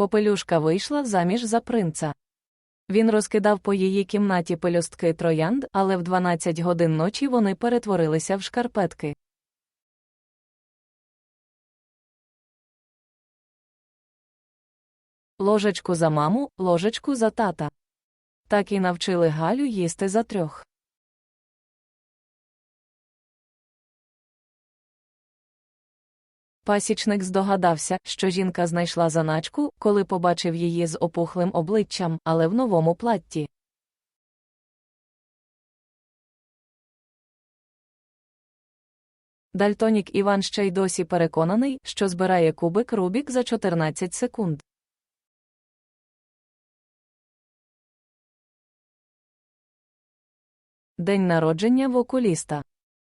Попелюшка вийшла заміж за принца. Він розкидав по її кімнаті пелюстки троянд, але в 12 годин ночі вони перетворилися в шкарпетки. Ложечку за маму, ложечку за тата. Так і навчили Галю їсти за трьох. Пасічник здогадався, що жінка знайшла заначку, коли побачив її з опухлим обличчям, але в новому платті. Дальтонік Іван ще й досі переконаний, що збирає кубик Рубік за 14 секунд. День народження в окуліста.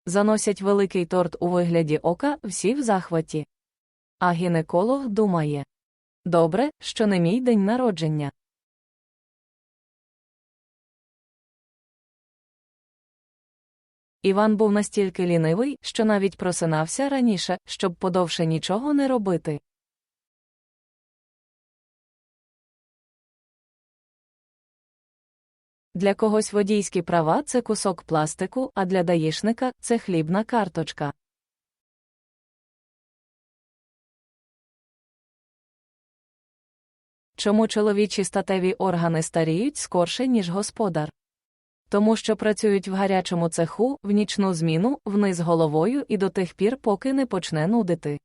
Заносять великий торт у вигляді ока, всі в захваті. А гінеколог думає Добре, що не мій день народження. Іван був настільки лінивий, що навіть просинався раніше, щоб подовше нічого не робити. Для когось водійські права це кусок пластику, а для даїшника це хлібна карточка. Чому чоловічі статеві органи старіють скорше, ніж господар? Тому що працюють в гарячому цеху, в нічну зміну, вниз головою і до тих пір, поки не почне нудити.